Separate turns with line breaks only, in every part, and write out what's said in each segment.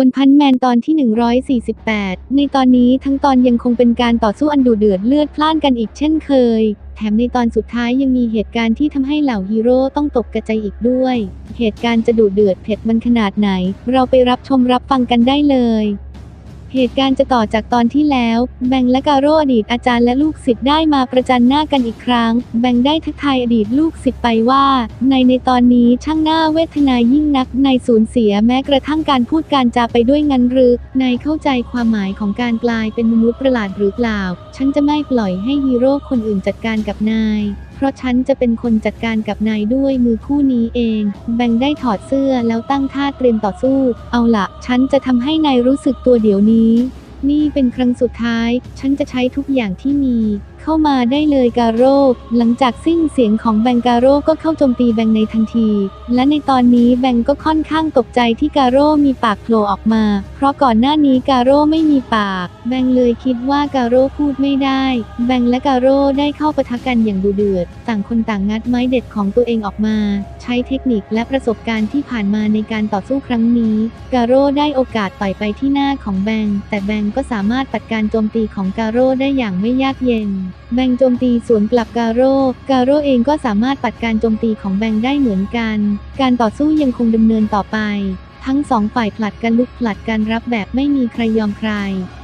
วันพันแมนตอนที่ 148 ในตอนนี้ทั้งตอนยังคงเป็นการต่อสู้อันดุเดือดเลือดพล่านกันอีกเช่นเคย แถมในตอนสุดท้ายยังมีเหตุการณ์ที่ทำให้เหล่าฮีโร่ต้องตกกระจายอีกด้วย เหตุการณ์จะดุเดือดเผ็ดมันขนาดไหน เราไปรับชมรับฟังกันได้เลย เหตุการณ์จะต่อจากตอนที่แล้ว แบงค์และการโรอดีตอาจารย์และลูกศิษย์ได้มาประจันหน้ากันอีกครั้ง แบงค์ได้ทักทายอดีตลูกศิษย์ไปว่า ในในตอนนี้ช่างหน้าเวทนายิ่งนักในสูญเสียแม้กระทั่งการพูดการจาไปด้วยงันหรือนายเข้าใจความหมายของการกลายเป็นมนุษย์ประหลาดหรือเปล่า ฉันจะไม่ปล่อยให้ฮีโร่คนอื่นจัดการกับนาย เพราะฉันจะเป็นคนจัดการกับนายด้วยมือคู่นี้เอง แบงค์ได้ถอดเสื้อแล้วตั้งท่าเตรียมต่อสู้ เอาละฉันจะทำให้นายรู้สึกตัวเดี๋ยวนี้ นี่เป็นครั้งสุดท้าย ฉันจะใช้ทุกอย่างที่มี เข้ามาได้เลยกาโร่หลังจากสิ้นเสียงของแบงกาโร่ก็เข้าโจมตีแบงในทันที และในตอนนี้แบงก็ค่อนข้างตกใจที่กาโร่มีปากโผล่ออกมา เพราะก่อนหน้านี้กาโร่ไม่มีปาก แบงเลยคิดว่ากาโร่พูดไม่ได้ แบงและกาโร่ได้เข้าปะทะกันอย่างดุเดือด ต่างคนต่างงัดไม้เด็ดของตัวเองออกมา ใช้เทคนิคและประสบการณ์ที่ผ่านมาในการต่อสู้ครั้งนี้ กาโร่ได้โอกาสต่อยไปที่หน้าของแบง แต่แบงก็สามารถปัดการโจมตีของกาโร่ได้อย่างไม่ยากเย็นแบงโจมตีสวนกลับกาโร่กาโร่เองก็สามารถปัดการโจมตีของแบงได้เหมือนกัน การต่อสู้ยังคงดำเนินต่อไป ทั้งสองฝ่ายผลัดกันลุกผลัดกันรับแบบไม่มีใครยอมใคร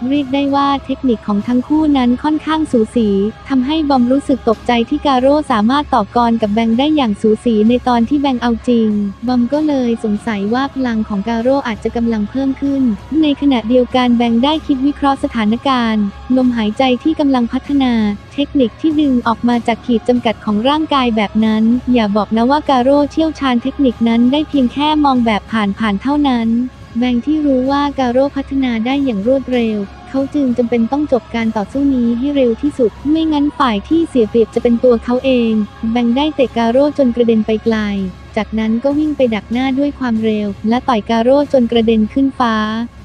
เรียกได้ว่าเทคนิคของทั้งคู่นั้นค่อนข้างสูสีทำให้บอมรู้สึกตกใจที่การโร่สามารถต่อกรกับแบงได้อย่างสูสีในตอนที่แบงเอาจริง บอมก็เลยสงสัยว่าพลังของการโร่อาจจะกำลังเพิ่มขึ้น ในขณะเดียวกันแบงได้คิดวิเคราะห์สถานการณ์ ลมหายใจที่กำลังพัฒนาเทคนิคที่ดึงออกมาจากขีดจำกัดของร่างกายแบบนั้น อย่าบอกนะว่าการโร่เชี่ยวชาญเทคนิคนั้นได้เพียงแค่มองแบบผ่านๆเท่านั้น แบงที่รู้ว่าการโร่พัฒนาได้อย่างรวดเร็ว เขาจึงจำเป็นต้องจบการต่อสู้นี้ให้เร็วที่สุด ไม่งั้นฝ่ายที่เสียเปรียบจะเป็นตัวเขาเอง แบงได้เตะการโร่จนกระเด็นไปไกล จากนั้นก็วิ่งไปดักหน้าด้วยความเร็ว และต่อยกาโร่จนกระเด็นขึ้นฟ้า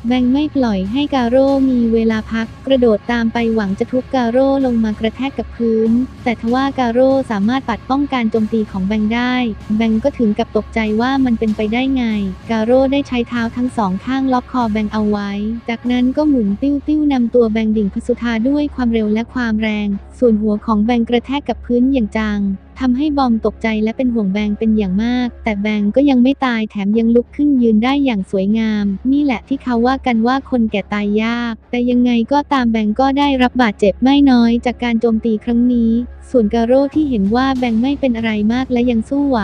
แบงไม่ปล่อยให้กาโร่มีเวลาพัก กระโดดตามไปหวังจะทุบกาโร่ลงมากระแทกกับพื้น แต่ทว่ากาโร่สามารถปัดป้องการโจมตีของแบงได้ แบงก็ถึงกับตกใจว่ามันเป็นไปได้ไง กาโร่ได้ใช้เท้าทั้งสองข้างล็อกคอแบงเอาไว้ จากนั้นก็หมุนติ้วติ้วนำตัวแบงดิ่งพสุธาด้วยความเร็วและความแรง ส่วนหัวของแบงกระแทกกับพื้นอย่างจัง ทำให้บอมตกใจและเป็นห่วงแบงเป็นอย่างมาก แต่แบงก็ยังไม่ตายแถมยังลุกขึ้นยืนได้อย่างสวยงาม นี่แหละที่เขาว่ากันว่าคนแก่ตายยาก แต่ยังไงก็ตามแบงก็ได้รับบาดเจ็บไม่น้อยจากการโจมตีครั้งนี้ ส่วนกาโร่ที่เห็นว่าแบงไม่เป็นอะไรมากและยังสู้ไหว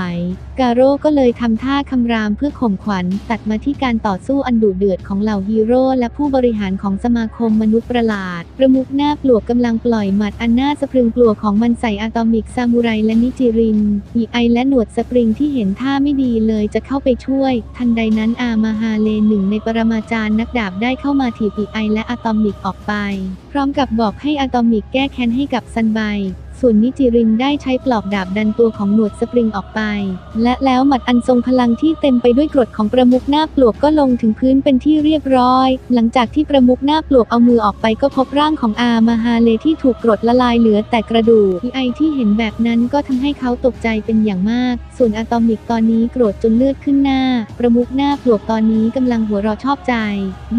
กาโร่ก็เลยทำท่าคำรามเพื่อข่มขวัญ ตัดมาที่การต่อสู้อันดุเดือดของเหล่าฮีโร่และผู้บริหารของสมาคมมนุษย์ประหลาด ประมุขหน้าปลวกกำลังปล่อยหมัดอันน่าสะพรึงกลัวของมันใส่อะตอมิกซามูไรและนิจิรินอีไอและหนวดสปริงที่เห็นท่าไม่ดีเลยจะเข้าไปช่วย ทันใดนั้นอามาฮาเลหนึ่งในปรมาจารย์นักดาบได้เข้ามาถีบอีไอและอะตอมิกออกไป พร้อมกับบอกให้อะตอมิกแก้แค้นให้กับซันไบส่วนนิจิรินได้ใช้ปลอกดาบดันตัวของหนวดสปริงออกไป และแล้วหมัดอันทรงพลังที่เต็มไปด้วยกรดของประมุขหน้าปลวกก็ลงถึงพื้นเป็นที่เรียบร้อย หลังจากที่ประมุขหน้าปลวกเอามือออกไปก็พบร่างของอามาฮาเลที่ถูกกรดละลายเหลือแต่กระดูกไอที่เห็นแบบนั้นก็ทำให้เขาตกใจเป็นอย่างมาก ส่วนอะตอมิกตอนนี้โกรธจนเลือดขึ้นหน้า ประมุขหน้าปลวกตอนนี้กำลังหัวเราะชอบใจ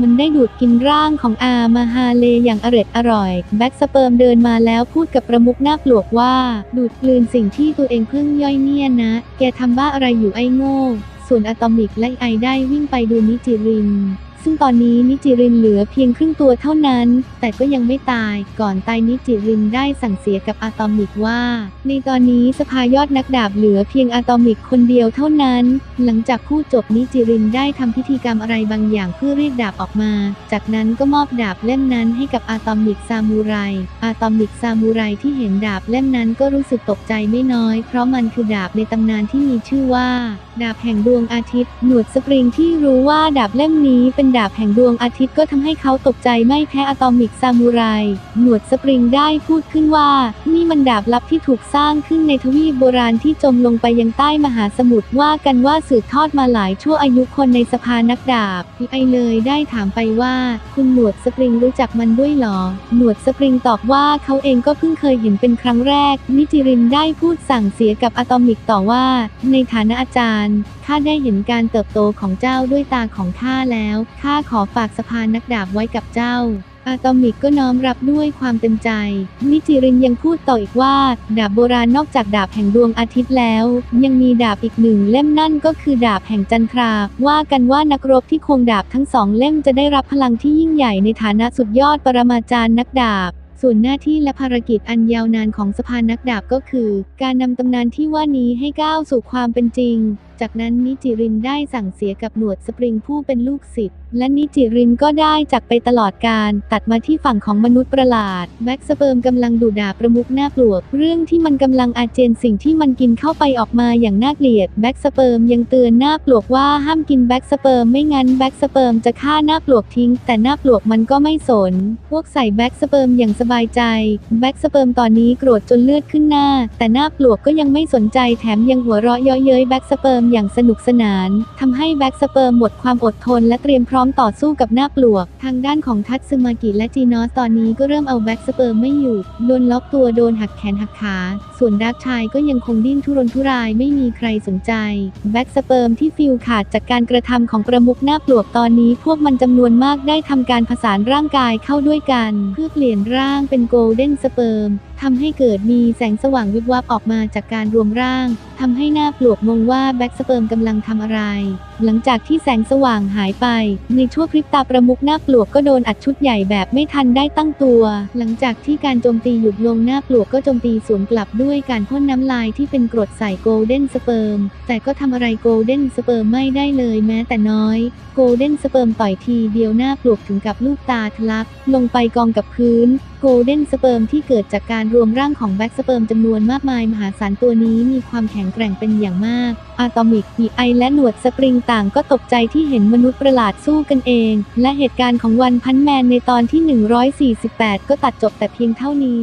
มันได้ดูดกินร่างของอามาฮาเลอย่างอร็ดอร่อย แบ็กสเปิร์มเดินมาแล้วพูดกับประมุขหน้าปลวกว่า ดูดกลืนสิ่งที่ตัวเองเพิ่งย่อยเนี่ยนะ แกทำบ้าอะไรอยู่ไอ้โง่ ส่วนอะตอมิกและไอได้วิ่งไปดูนิจิริน ซึ่งตอนนี้นิจิรินเหลือเพียงครึ่งตัวเท่านั้น แต่ก็ยังไม่ตาย ก่อนตายนิจิรินได้สั่งเสียกับอะตอมิกว่า ในตอนนี้สภายอดนักดาบเหลือเพียงอะตอมิกคนเดียวเท่านั้น หลังจากพูดจบนิจิรินได้ทำพิธีกรรมอะไรบางอย่างเพื่อเรียกดาบออกมา จากนั้นก็มอบดาบเล่มนั้นให้กับอะตอมิกซามูไรอะตอมิกซามูไรที่เห็นดาบเล่มนั้นก็รู้สึกตกใจไม่น้อย เพราะมันคือดาบในตำนานที่มีชื่อว่า ดาบแห่งดวงอาทิตย์ หนวดสปริงที่รู้ว่าดาบเล่มนี้เป็นดาบแห่งดวงอาทิตย์ก็ทำให้เขาตกใจไม่แพ้อะตอมิกซามูไร หนวดสปริงได้พูดขึ้นว่า นี่มันดาบลับที่ถูกสร้างขึ้นในทวีปโบราณที่จมลงไปยังใต้มหาสมุทรว่ากันว่าสืบทอดมาหลายชั่วอายุคนในสภานักดาบพี่ไอเลยได้ถามไปว่า คุณหนวดสปริงรู้จักมันด้วยหรอ หนวดสปริงตอบว่าเขาเองก็เพิ่งเคยเห็นเป็นครั้งแรกนิจิรินได้พูดสั่งเสียกับอะตอมิกต่อว่า ในฐานะอาจารย์ข้าได้เห็นการเติบโตของเจ้าด้วยตาของข้าแล้ว ข้าขอฝากสะพานนักดาบไว้กับเจ้าอะตอมิกก็น้อมรับด้วยความเต็มใจนิจิรินยังพูดต่ออีกว่า ดาบโบราณนอกจากดาบแห่งดวงอาทิตย์แล้ว ยังมีดาบอีกหนึ่งเล่มนั่นก็คือดาบแห่งจันทรา ว่ากันว่านักรบที่ควงดาบทั้งสองเล่มจะได้รับพลังที่ยิ่งใหญ่ในฐานะสุดยอดปรมาจารย์นักดาบส่วนหน้าที่และภารกิจอันยาวนานของสภานักดาบก็คือ การนำตำนานที่ว่านี้ให้ก้าวสู่ความเป็นจริง จากนั้นนิจิรินได้สั่งเสียกับหนวดสปริงผู้เป็นลูกศิษย์ และนิจิรินก็ได้จากไปตลอดการตัดมาที่ฝั่งของมนุษย์ประหลาดแบ็กสเปิร์มกำลังดูดาประมุกหน้าปลวก เรื่องที่มันกำลังอาเจนสิ่งที่มันกินเข้าไปออกมาอย่างน่าเกลียดแบ็กสเปิร์มยังเตือนหน้าปลวกว่าห้ามกินแบ็กสเปิร์มไม่งั้นแบ็กสเปิร์มจะฆ่าหน้าปลวกทิ้ง แต่หน้าปลวกมันก็ไม่สน พวกใส่แบ็กสเปิร์มอย่างสบายใจแบ็กสเปิร์มตอนนี้โกรธจนเลือดขึ้นหน้า แต่หน้าปลวกก็ยังไม่สนใจแถมยังหัวเราะเยาะเย้ยแบ็กสเปิร์มอย่างสนุกสนานทำให้แบ็กสเปิร์มหมดความอดทนและเตรียมพร้อมต่อสู้กับหน้าปลวก ทางด้านของทัตซึมากิและจีนอสตอนนี้ก็เริ่มเอาแบ็กสเปิร์มไม่อยู่ โดนล็อกตัวโดนหักแขนหักขา ส่วนดักชายก็ยังคงดิ้นทุรนทุรายไม่มีใครสนใจ แบ็กสเปิร์มที่ฟิลขาดจากการกระทำของประมุขหน้าปลวกตอนนี้พวกมันจำนวนมากได้ทำการผสานร่างกายเข้าด้วยกัน เพื่อเปลี่ยนร่างเป็นโกลเด้นสเปิร์มทำให้เกิดมีแสงสว่างวิบวับออกมาจากการรวมร่างทำให้หน้าปลวกงงว่าแบ็กสเปิร์มกำลังทำอะไร หลังจากที่แสงสว่างหายไป ในชั่วพริบตาประมุขหน้าปลวกก็โดนอัดชุดใหญ่แบบไม่ทันได้ตั้งตัว หลังจากที่การโจมตีหยุดลงหน้าปลวกก็โจมตีสวนกลับด้วยการพ่นน้ำลายที่เป็นกรดใส่โกลเด้นสเปิร์ม แต่ก็ทำอะไรโกลเด้นสเปิร์มไม่ได้เลยแม้แต่น้อย โกลเด้นสเปิร์มต่อยทีเดียวหน้าปลวกถึงกับลูกตาทะลัก ลงไปกองกับพื้นโกลเด้นสเปิร์มที่เกิดจากการรวมร่างของแบ็กสเปิร์มจำนวนมากมายมหาศาลตัวนี้มีความแข็งแกร่งเป็นอย่างมาก อะตอมิกอีไอและหนวดสปริงต่างก็ตกใจที่เห็นมนุษย์ประหลาดสู้กันเอง และเหตุการณ์ของวันพันแมนในตอนที่ 148 ก็ตัดจบแต่เพียงเท่านี้